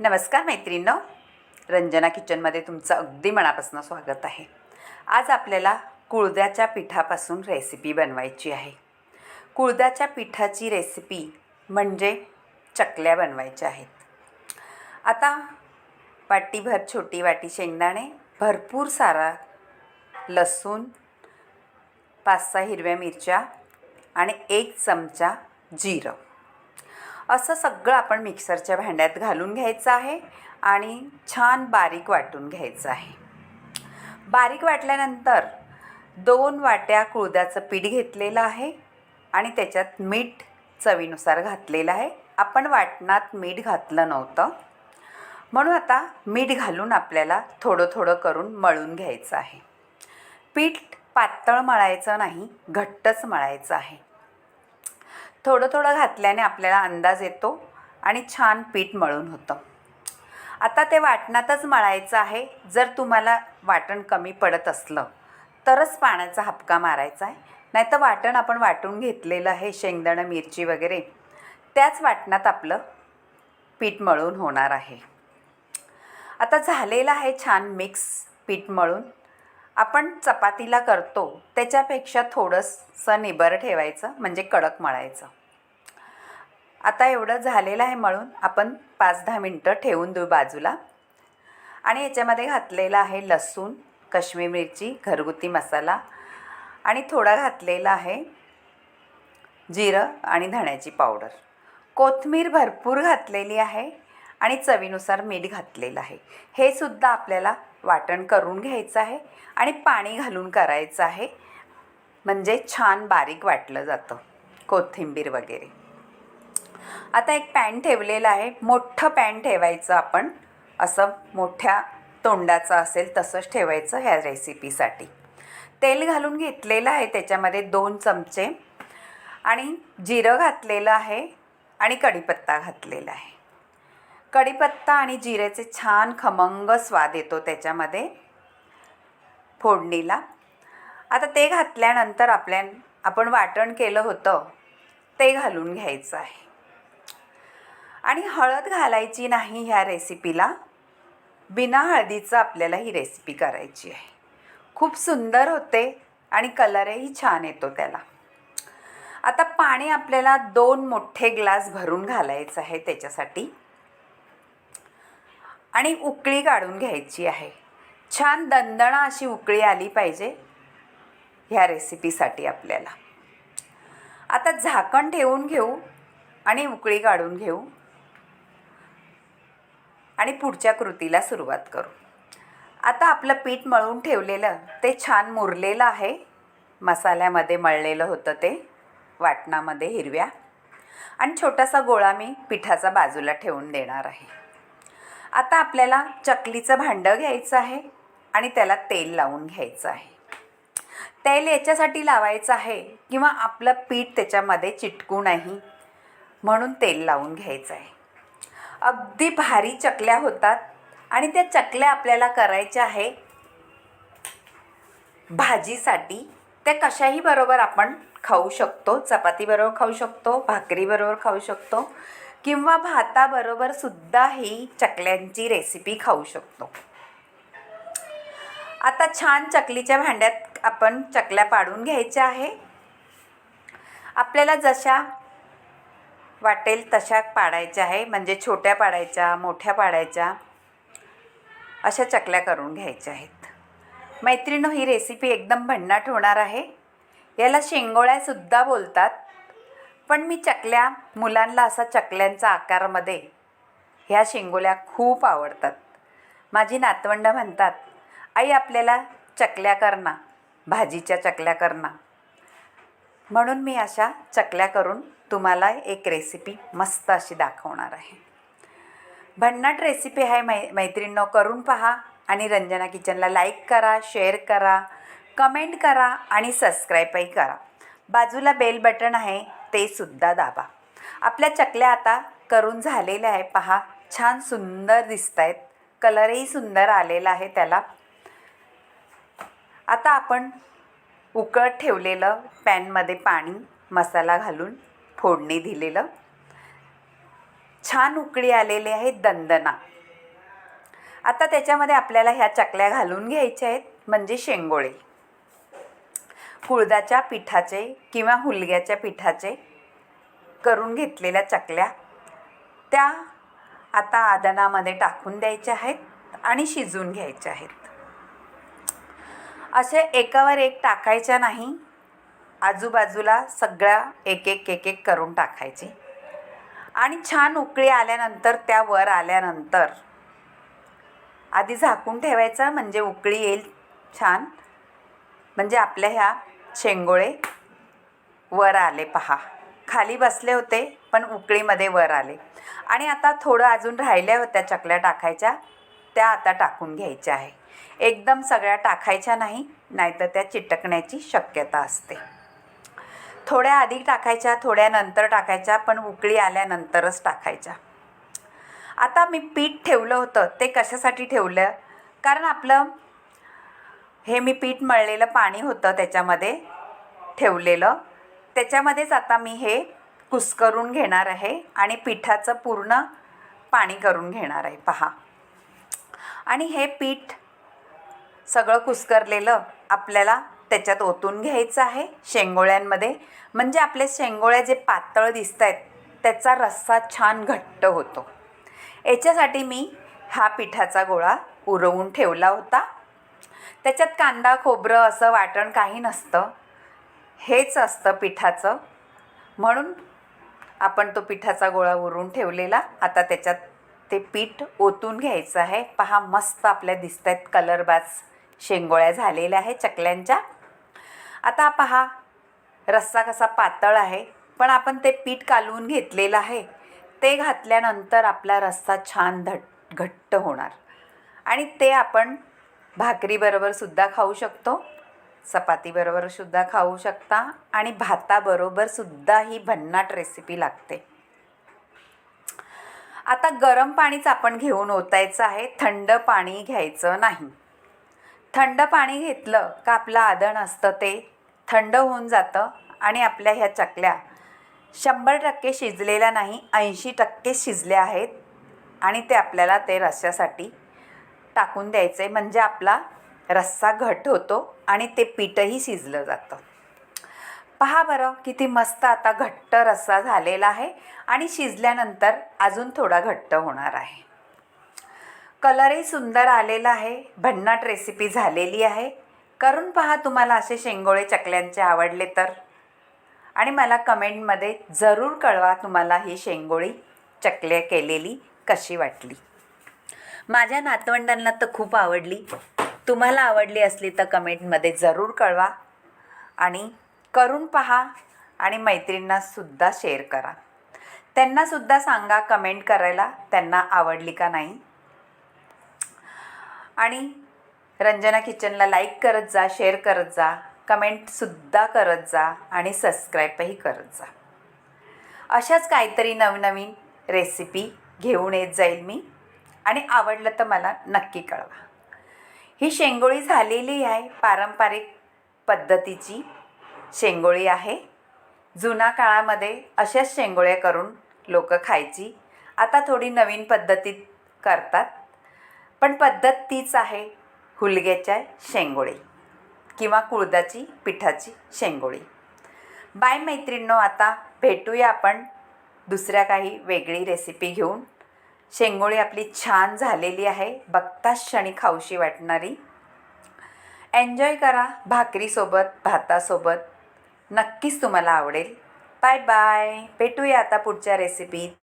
नमस्कार मैत्रिणींनो. रंजना किचनमध्ये तुमचं अगदी मनापासून स्वागत आहे. आज आपल्याला कुळद्याच्या पिठापासून रेसिपी बनवायची आहे. कुळद्याच्या पिठाची रेसिपी म्हणजे चकल्या बनवायच्या आहेत. आता वाटीभर छोटी वाटी शेंगदाणे भरपूर सारा लसूण पाच सहा हिरव्या मिरच्या आणि एक चमचा जिरं. असं सगळं आपण मिक्सरच्या भांड्यात घालून घ्यायचं आहे आणि छान बारीक वाटून घ्यायचं आहे. बारीक वाटल्यानंतर दोन वाट्या कुळद्याचं पीठ घेतलेलं आहे आणि त्याच्यात मीठ चवीनुसार घातलेलं आहे. आपण वाटणात मीठ घातलं नव्हतं. म्हणून आता मीठ घालून आपल्याला थोडं थोडं करून मळून घ्यायचं आहे. पीठ पातळ मळायचं नाही घट्टच मळायचं आहे. थोडं थोडं घातल्याने आपल्याला अंदाज येतो आणि छान पीठ मळून होतं. आता ते वाटणातच मळायचं आहे. जर तुम्हाला वाटण कमी पडत असलं तरच पाण्याचा हपका मारायचा आहे. नाही तर वाटण आपण वाटून घेतलेलं आहे शेंगदाणं मिरची वगैरे त्याच वाटणात आपलं पीठ मळून होणार आहे. आता झालेलं आहे छान मिक्स पीठ मळून. आपण चपातीला करतो त्याच्यापेक्षा थोडंसं निबर ठेवायचं म्हणजे कडक मळायचं. आता एवढं झालेलं आहे मळून. आपण पाच दहा मिनटं ठेवून देऊ बाजूला. आणि याच्यामध्ये घातलेलं आहे लसूण कश्मीर मिरची घरगुती मसाला. आणि थोडा घातलेला आहे जिरं आणि धण्याची पावडर. कोथमीर भरपूर घातलेली आहे आणि चवीनुसार मीठ घातलेलं आहे. हे सुद्धा आपल्याला वाटण करून घ्यायचं आहे आणि पाणी घालून करायचं आहे. म्हणजे छान बारीक वाटलं जातं कोथिंबीर वगैरे. आता एक पॅन ठेवलेला आहे. मोठं पॅन ठेवायचं आपण. असं मोठ्या तोंडाचं असेल तसंच ठेवायचं ह्या रेसिपीसाठी. तेल घालून घेतलेलं आहे त्याच्यामध्ये दोन चमचे. आणि जिरं घातलेलं आहे आणि कढीपत्ता घातलेला आहे. कढीपत्ता आणि जिऱ्याचे छान खमंग स्वाद येतो त्याच्यामध्ये फोडणीला. आता ते घातल्यानंतर आपल्या आपण वाटण केलं होतं ते घालून घ्यायचं आहे. आणि हळद घालायची नाही ह्या रेसिपीला बिना हळदीचं आपल्याला ही रेसिपी करायची आहे. खूप सुंदर होते आणि कलरही छान येतो त्याला. आता पाणी आपल्याला दोन मोठे ग्लास भरून घालायचं आहे त्याच्यासाठी. आणि उकळी काढून घ्यायची आहे. छान दंदणा अशी उकळी आली पाहिजे ह्या रेसिपीसाठी आपल्याला. आता झाकण ठेवून घेऊ आणि उकळी काढून घेऊ. आणि पुढच्या कृतीला सुरुवात करू. आता आपलं पीठ मळून ठेवलेलं ते छान मुरलेलं आहे. मसाल्यामध्ये मळलेलं होतं ते. वाटणामध्ये हिरव्या. आणि छोटासा गोळा मी पिठाचा बाजूला ठेवून देणार आहे. आता आपल्याला चकलीचं भांडं घ्यायचं आहे आणि त्याला तेल लावून घ्यायचं आहे. तेल याच्यासाठी लावायचं आहे किंवा आपलं पीठ त्याच्यामध्ये चिटकू नाही म्हणून तेल लावून घ्यायचं आहे. अगदी भारी चकल्या होतात. आणि त्या चकल्या आपल्याला करायच्या आहे. भाजीसाठी. त्या कशाही बरोबर आपण खाऊ शकतो. चपातीबरोबर खाऊ शकतो. भाकरीबरोबर खाऊ शकतो. किंवा भाताबरोबर सुद्धा ही चकल्यांची रेसिपी खाऊ शकतो. आता छान चकलीच्या भांड्यात आपण चकल्या पाडून घ्यायच्या आहे. आपल्याला जशा वाटेल तशा पाडायच्या आहे म्हणजे छोट्या पाडायच्या मोठ्या पाडायच्या अशा चकल्या करून घ्यायच्या आहेत. मैत्रिणो ही रेसिपी एकदम भन्नाट होणार आहे. याला शेंगोळ्यासुद्धा बोलतात पण मी चकल्या मुलांना असा चकल्यांचा आकारामध्ये ह्या शेंगोल्या खूप आवडतात. माझी नातवंड म्हणतात आई आपल्याला चकल्या करणा भाजीच्या चकल्या करणा म्हणून मी अशा चकल्या करून तुम्हाला एक रेसिपी मस्त अशी दाखवणार आहे. भन्नाट रेसिपी आहे मै मैत्रिणींनो करून पहा आणि रंजना किचनला लाईक करा शेअर करा कमेंट करा आणि सबस्क्राईबही करा. बाजूला बेल बटन आहे ते सुद्धा दाबा. आपल्या चकल्या आता करून झालेल्या आहे पहा छान सुंदर दिसत आहेत कलरही सुंदर आलेला आहे त्याला. आता आपण उकळत ठेवलेलं पॅनमध्ये पाणी मसाला घालून फोडणी दिलेलं. छान उकळी आलेली आहे दंदना. आता त्याच्यामध्ये आपल्याला ह्या चकल्या घालून घ्यायच्या आहेत म्हणजे शेंगोळे. कुळदाच्या पिठाचे किंवा हुलग्याच्या पिठाचे करून घेतलेल्या चकल्या त्या आता आदनामध्ये टाकून द्यायच्या आहेत आणि शिजवून घ्यायच्या आहेत. असे एकावर एक टाकायच्या नाही. आजूबाजूला सगळ्या एक एक एक एक करून टाकायचे. आणि छान उकळी आल्यानंतर त्या वर आल्यानंतर. आधी झाकून ठेवायचा म्हणजे उकळी येईल छान. म्हणजे आपल्या ह्या शेंगोळे वर आले पहा. खाली बसले होते पण उकळीमध्ये वर आले. आणि आता थोडं अजून राहिल्या होत्या चकल्या टाकायच्या त्या आता टाकून घ्यायच्या आहे. एकदम सगळ्या टाकायच्या नाही नाहीतर त्या चिटकण्याची शक्यता असते. थोड्या आधी टाकायच्या थोड्या नंतर टाकायच्या पण उकळी आल्यानंतरच टाकायच्या. आता मी पीठ ठेवलं होतं ते कशासाठी ठेवलं? कारण आपलं हे मी पीठ मळलेलं पाणी होतं त्याच्यामध्ये ठेवलेलं. त्याच्यामध्येच आता मी हे कुस्करून घेणार आहे आणि पिठाचं पूर्ण पाणी करून घेणार आहे. पहा. आणि हे पीठ सगळं कुस्करलेलं आपल्याला त्याच्यात ओतून घ्यायचं आहे शेंगोळ्यांमध्ये. म्हणजे आपले शेंगोळ्या जे पातळ दिसत आहेत त्याचा रस्सा छान घट्ट होतो. याच्यासाठी मी हा पिठाचा गोळा उरवून ठेवला होता. त्याच्यात कांदा खोबरं असं वाटण काही नसतं. हेच असतं पिठाचं. म्हणून आपण तो पिठाचा गोळा उरून ठेवलेला. आता त्याच्यात ते पीठ ओतून घ्यायचं आहे. पहा मस्त आपल्या दिसत आहेत कलरबाज शेंगोळ्या झालेल्या आहे चकल्यांच्या. आता पहा रस्सा कसा पातळ आहे पण आपण ते पीठ कालवून घेतलेलं आहे. ते घातल्यानंतर आपला रस्सा छान धट घट्ट होणार. आणि ते आपण भाकरीबरोबर सुद्धा खाऊ शकतो चपातीबरोबर सुद्धा खाऊ शकता आणि भाताबरोबर सुद्धा ही भन्नाट रेसिपी लागते. आता गरम पाणीच आपण घेऊन ओतायचं आहे थंड पाणी घ्यायचं नाही. थंड पाणी घेतलं का आपलं आदण असतं ते? थंड होऊन जातं आणि आपल्या ह्या चकल्या. शंभर टक्के शिजलेल्या नाही ऐंशी टक्के शिजल्या आहेत आणि ते आपल्याला ते रस्स्यासाठी टाकून द्यायचं. आहे म्हणजे आपला रस्सा घट होतो आणि ते पीठही शिजलं जातं. पहा बरं किती मस्त आता घट्ट रस्सा झालेला आहे आणि शिजल्यानंतर अजून थोडा घट्ट होणार आहे. कलरही सुंदर आलेला आहे. भन्नाट रेसिपी झालेली आहे. करून पहा तुम्हाला असे शेंगोळे चकल्यांचे आवडले तर. आणि मला कमेंटमध्ये जरूर कळवा तुम्हाला ही शेंगोळी चकल्या केलेली कशी वाटली. माझ्या नातवंडांना तर खूप आवडली. तुम्हाला आवडली असली तर कमेंटमध्ये जरूर कळवा. आणि करून पहा आणि मैत्रिणींनासुद्धा शेअर करा. त्यांनासुद्धा सांगा कमेंट करायला त्यांना आवडली का नाही. आणि रंजना किचनला लाईक करत जा शेअर करत जा कमेंटसुद्धा करत जा आणि सबस्क्राईबही करत जा. अशाच काहीतरी नवनवीन रेसिपी घेऊन येत जाईल मी आणि आवडलं तर मला नक्की कळवा. ही शेंगोळी झालेली आहे पारंपरिक पद्धतीची शेंगोळी आहे. जुन्या काळामध्ये अशाच शेंगोळ्या करून लोक खायची. आता थोडी नवीन पद्धतीत करतात. पण पद्धत तीच आहे. हुलग्याच्या शेंगोळी किंवा कुळदाची पिठाची शेंगोळी. बाय मैत्रिणींनो आता भेटूया आपण दुसऱ्या काही वेगळी रेसिपी घेऊन. शेंगोळी आपली छान झालेली आहे. बघताच क्षणी खाऊशी वाटणारी. एन्जॉय करा भाकरीसोबत भातासोबत. नक्कीच तुम्हाला आवडेल. बाय बाय भेटूया आता पुढच्या रेसिपीत